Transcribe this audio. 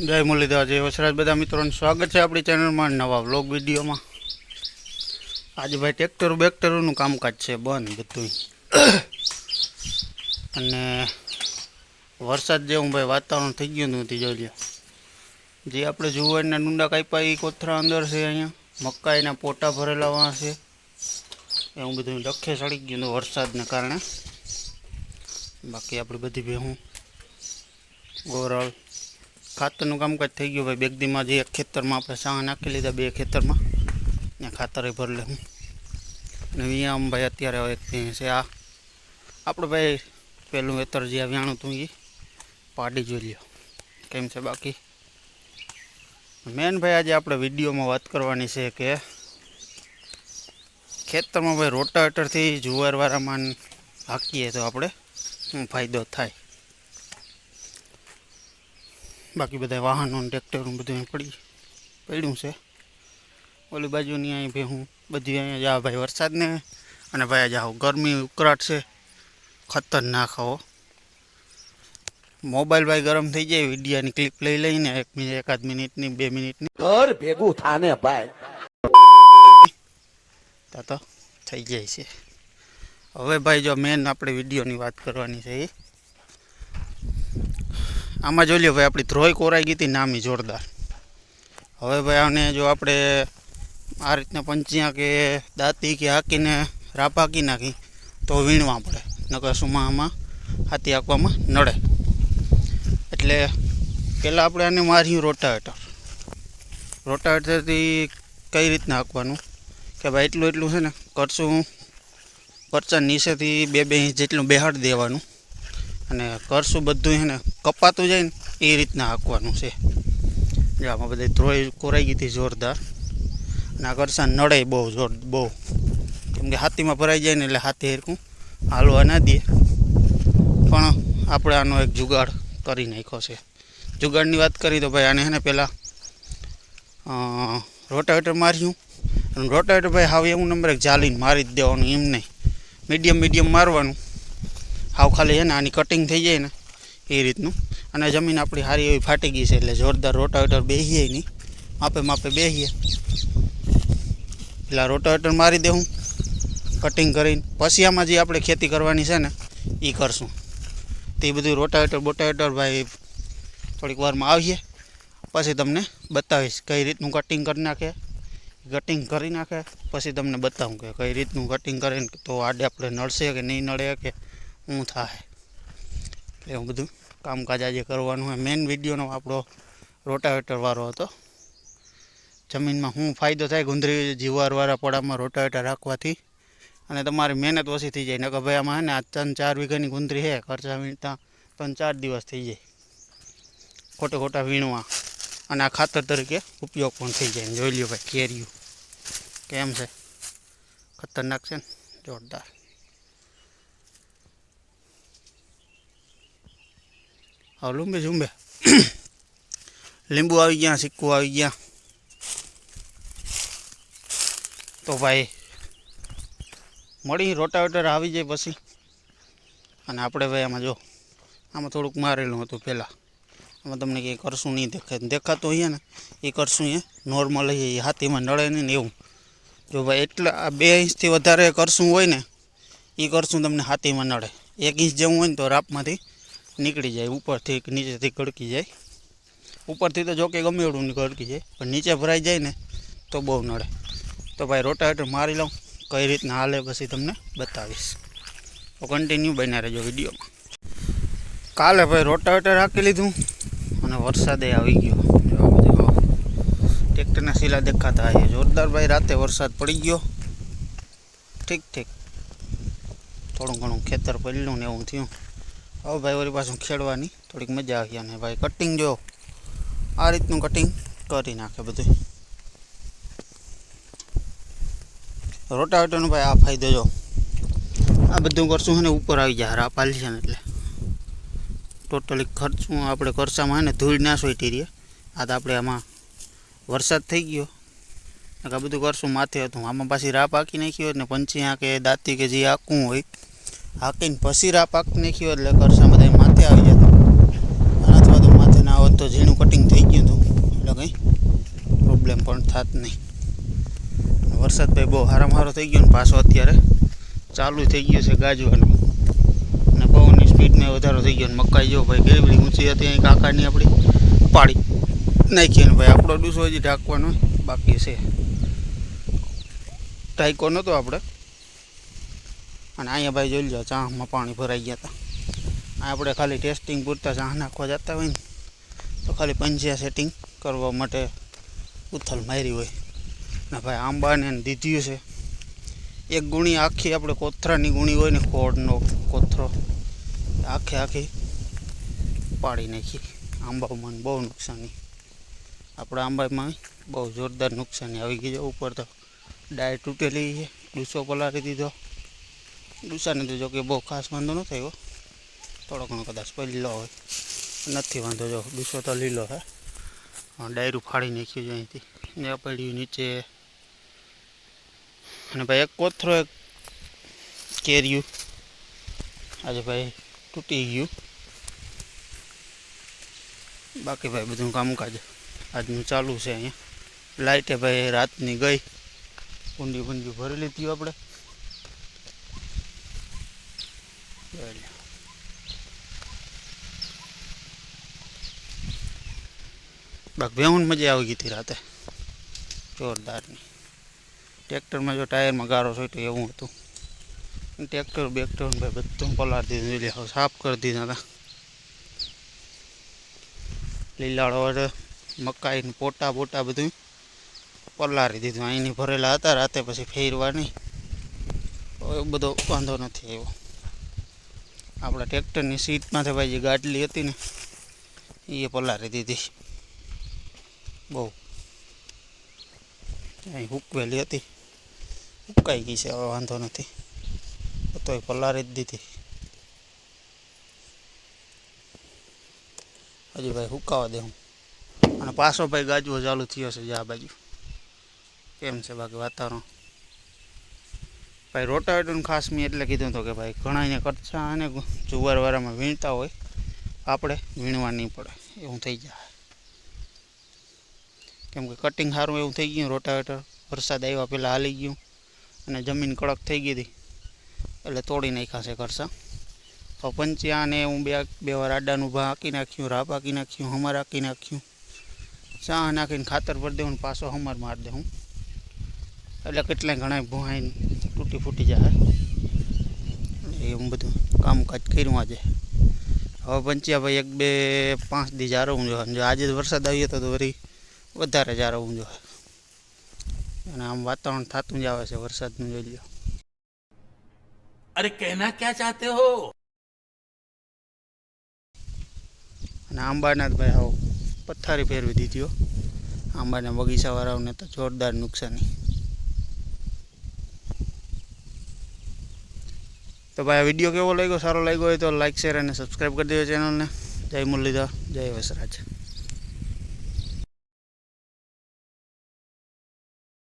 જય મુરલીધર, જય વસરાજ. બધા મિત્રોનું સ્વાગત છે આપણી ચેનલમાં નવા વ્લોગ વિડીયોમાં. આજે ભાઈ ટ્રેક્ટર બેક્ટરોનું કામકાજ છે, બંધ બધું અને વરસાદ જેવું ભાઈ વાતાવરણ થઈ ગયું નથી, જોઈ જે આપણે જુવારના ડુંડા કાપ્યા એ કોથરા અંદર છે અહીંયા. મકાઈના પોટા ભરેલા વાં છે. એવું બધું ડખે સડી ગયું હતું વરસાદને કારણે. બાકી આપણી બધી ભેહું. ગોરલ ખાતરનું કામકાજ થઈ ગયું ભાઈ. બેગદીમાં જે એક ખેતરમાં આપણે સાહ નાખી લીધા, બે ખેતરમાં. ત્યાં ખાતરે ભરી લે અને અહીંયા ભાઈ અત્યારે હવે છે. આ આપણે ભાઈ પહેલું વેતર જે વ્યાણું હતું એ પાડી જોઈ લ્યો. કેમ છે બાકી? મેન ભાઈ આજે આપણે વિડીયોમાં વાત કરવાની છે કે ખેતરમાં ભાઈ રોટાવેટરથી જુવારવાળામાં હાકીએ તો આપણે શું ફાયદો થાય? બાકી બધા વાહનો ટ્રેક્ટરો બધું પડી પડ્યું છે. ઓલી બાજુની અહીં ભાઈ હું બધી અહીંયા જાઓ ભાઈ વરસાદને અને ભાઈ જાઓ ગરમી ઉકળાટ છે. ખતરનાક હો. મોબાઈલ ભાઈ ગરમ થઈ જાય વિડિયાની ક્લિપ લઈ લઈને એક મિનિટ એકાદ મિનિટની બે મિનિટની. ઘર ભેગું થાને ભાઈ. તા તો થઈ જાય છે. હવે ભાઈ જો મેન આપણે વિડીયોની વાત કરવાની છે એ આમાં જોઈ લ્યો ભાઈ, આપણી ધ્રોય કોરાઈ ગઈ હતી નામી જોરદાર. હવે ભાઈ, આને જો આપણે આ રીતના પંચિયા કે દાંતી કે હાકીને રાપાકી નાખી, તો વીણવા પડે. નકર સુમાં આમાં હાથી આંકવામાં નડે. એટલે પહેલાં આપણે આને માર્યું રોટાવેટર. રોટાવેટરથી કઈ રીતના હાંકવાનું? કે ભાઈ, એટલું એટલું છે ને, કરશું પરચા નીચેથી બે બે ઇંચ જેટલું બેહાડ દેવાનું. અને કરશું બધું એને કપાતું જાય ને, એ રીતના હાંકવાનું છે. જો આમાં બધી ધ્રોઈ કોરાઈ ગઈ હતી જોરદાર. અને આ કરસા નડે બહુ જોર, બહુ. કેમ કે હાથીમાં ભરાઈ જાય ને એટલે હાથી હેરકું હાલવા ના દે. પણ આપણે આનો એક જુગાડ કરી નાખ્યો છે. જુગાડની વાત કરી તો ભાઈ આને છે ને પહેલાં રોટાવેટર માર્યું. અને રોટાવેટર ભાઈ હાવ એવું નંબર એક જાલીને મારી જ દેવાનું, એમ નહીં. મીડિયમ મીડિયમ મારવાનું. હાવ ખાલી છે ને, આની કટિંગ થઈ જાય ને, એ રીતનું. અને જમીન આપણી સારી એવી ફાટી ગઈ છે, એટલે જોરદાર રોટાવેટર બેસીએ નહીં માપે માપે બેસીએ એટલે રોટાવેટર મારી દેવું કટિંગ કરીને. પછી આમાં જે આપણે ખેતી કરવાની છે ને એ કરશું. તે બધું રોટાવેટર બોટાવેટર ભાઈ થોડીક વારમાં આવીએ. પછી તમને બતાવીશ કઈ રીતનું કટિંગ કરી નાખે. કટિંગ કરી નાખે, પછી તમને બતાવું કે કઈ રીતનું કટિંગ કરીને તો આડે આપણે નડશે કે નહીં નડે કે શું થાય. એવું બધું કામકાજ આજે કરવાનું હોય. મેઇન વિડીયોનો આપણો રોટાવેટરવાળો હતો. જમીનમાં શું ફાયદો થાય ગુંદરી જીવારવાળા પડામાં રોટાવેટર રાખવાથી. અને તમારી મહેનત ઓછી થઈ જાય. નકર ભાઈ આમાં હે ને આ ત્રણ ચાર વીઘાની ગુંદરી છે ખર્ચા વીણતા ત્રણ ચાર દિવસ થઈ જાય. ખોટા ખોટા વીણવા. અને આ ખાતર તરીકે ઉપયોગ પણ થઈ જાય. જોઈ લ્યો ભાઈ કેરીયું કેમ છે? ખતરનાક છે ને? જોરદાર. હવે લુંબે ઝુંબે. લીંબુ આવી ગયા, સિક્કું આવી ગયા. તો ભાઈ, મળી રોટાવેટર આવી જાય પછી. અને આપણે ભાઈ આમાં જો, આમાં થોડુંક મારેલું હતું પહેલાં. આમાં તમને કંઈ કરશું નહીં દેખાય. દેખાતું અહીંયા ને, એ કરશું એ નોર્મલ એ હાથીમાં નડે નહીં ને એવું. જો ભાઈ એટલા બે ઇંચથી વધારે કરશું હોય ને, એ કરશું તમને હાથીમાં નડે. એક ઇંચ જેવું હોય ને તો રાપમાંથી નીકળી જાય, ઉપરથી નીચેથી ગળકી જાય. ઉપરથી તો જોકે ગમે એવડું ગળકી જાય, પણ નીચે ભરાઈ જાય ને તો બહુ નડે. તો ભાઈ રોટાવેટર મારી લઉં, કઈ રીતના હાલે પછી તમને બતાવીશ. તો કન્ટિન્યુ બન્યા રહેજો વિડીયોમાં. કાલે ભાઈ રોટાવેટર રાખી લીધું અને વરસાદે આવી ગયો. ટ્રેક્ટરના શીલા દેખાતા હોય જોરદાર ભાઈ રાતે વરસાદ પડી ગયો. ઠીક ઠીક. થોડું ઘણું ખેતર પડ્યું ને એવું થયું. હવે ભાઈ વળી પાછું ખેડવાની. થોડીક મજા આવી અને ભાઈ કટિંગ જો. આ રીતનું કટિંગ કરી નાખે બધું રોટાવેટરનો ભાઈ આ ફાયદો જો. આ બધું કરશું ને, ઉપર આવી જાય રાપ પાલી છે ને એટલે. ટોટલી ખર્ચું આપણે ખર્ચામાં ને, ધૂળ ના સોઈટી રહીએ. આ તો આપણે આમાં વરસાદ થઈ ગયો. આ બધું કરશું, માથે હતું. આમાં પાછી રાપ હાંકી નાખી હોય ને, પંચી કે દાંતી કે જે હાંકવું હોય હાંકીને પસીરા પાક નાખ્યો એટલે કરસા બધા માથે આવી જતા અથવા તો માથે ના આવત તો ઝીણું કટિંગ થઈ ગયું હતું. એટલે કંઈ પ્રોબ્લેમ પણ થાત નહીં. વરસાદ ભાઈ બહુ હારામ હારો થઈ ગયો ને પાછો અત્યારે ચાલુ થઈ ગયું છે ગાજવાનું. અને પવનની સ્પીડમાં વધારો થઈ ગયો ને મકાઈ જો ભાઈ કેવી ઊંચી હતી, અહીં કાકાની આપણી પાડી નાખીએ ને ભાઈ આપણો ડૂસો હજી ઢાંકવાનો બાકી છે. ટાઈકો નહોતો આપણે. અને અહીંયા ભાઈ જોઈ લો ચામાં પાણી ભરાઈ ગયા હતા. આપણે ખાલી ટેસ્ટિંગ પૂરતા ચા નાખવા જતા હોય ને, તો ખાલી પંચિયા સેટિંગ કરવા માટે ઉથલ મારી હોય. ને ભાઈ આંબાને દીધ્યું છે. એક ગુણી આખી આપણે કોથરાની ગુણી હોય ને ખોડનો કોથરો, આખે આખી પાડી નાખી. આંબામાં બહુ નુકસાની. આપણા આંબામાં બહુ જોરદાર નુકસાની. આવી ગઈ છે, ઉપર તો ડાય તૂટેલી છે, ડૂસો પલાળી દીધો. ડૂસાને તો જો કે બહુ ખાસ વાંધો ન થયો. થોડો ઘણો કદાચ લીલો હોય. નથી વાંધો જો ડુસો તો લીલો હા, ડાયરું ફાડી નાખ્યું છે અહીંથી. ને પડ્યું નીચે. અને ભાઈ એક કોથરો એક કેર્યું. આજે ભાઈ તૂટી ગયું. બાકી ભાઈ બધું કામકાજ આજનું ચાલુ છે અહીંયા. લાઇટે ભાઈ રાતની ગઈ. ઊંડી ઊંડી ભરી લીધી આપણે જોઈ લો. બાકી બેહું મજા આવી ગઈ હતી રાતે. જોરદારની ટ્રેક્ટરમાં જો ટાયરમાં ગારો છોટ્યો એવું હતું. ટ્રેક્ટર, બેક્ટર ને ભાઈ બધું પલાર દીધું. એટલે હવે સાફ કરી દીધા હતા. લીલાળો વડે મકાઈ ને પોટા બોટા બધું પલારી દીધું. અહીંની ભરેલા હતા, રાતે પછી ફેરવા નહીં હવે બધો વાંધો નથી આવ્યો. આપણા ટ્રેક્ટરની સીટમાંથી ભાઈ જે ગાડલી હતી ને એ પલારી દીધી. બહુ. અહીં હુકવેલી હતી. હુકાઈ ગઈ છે, હવે વાંધો નથી. તોય પલારી જ દીધી. હજી ભાઈ હુકાવા દે હું. અને પાછો ભાઈ ગાજવો ચાલુ થયો છે આ બાજુ. કેમ છે બાકી વાતાવરણ? ભાઈ રોટાવેટરનું ખાસ મેં એટલે કીધું હતું કે ભાઈ ઘણા એને કચ્છા અને જુવારવાળામાં વીણતા હોય, આપણે વીણવા નહીં પડે. એવું થઈ જાય. કેમ કે કટિંગ સારું એવું થઈ ગયું રોટાવેટર વરસાદ આવ્યા પહેલાં હાલી ગયું અને જમીન કડક થઈ ગઈ હતી. એટલે તોડી નાખ્યા છે ખરસા તો પંચ્યાને હું બે બે વાર આડાનું ભા આંકી નાખ્યું રાપ આંકી નાખ્યું હમર આંકી નાખ્યું. ચા નાખીને ખાતર ભરી દેવું પાછો હમર મારી દઉં એટલે કેટલાય ઘણા ભૂહાઈને તૂટી ફૂટી જાય. એવું બધું કામકાજ કર્યું આજે. હવે પંચ્યા ભાઈ એક બે પાંચ દી જો આજે વરસાદ આવ્યો હતો તો વળી વધારે જારો ઊંધો અને આમ વાતાવરણ થતું જ આવે છે વરસાદનું જોઈ લો અરે કહેના ક્યાં ચાહતે હો? અને આંબાના ભાઈ આવો પથ્થારી ફેરવી દીધી દીધો આંબાના બગીચાવાળાઓને તો જોરદાર નુકસાની. તો ભાઈ વીડિયો કેવો લાગ્યો? સારો લાગ્યો હોય તો લાઈક શેર અને સબસ્ક્રાઈબ કરી દેજો ચેનલને. જય મુરલીધર જય વસરાજ.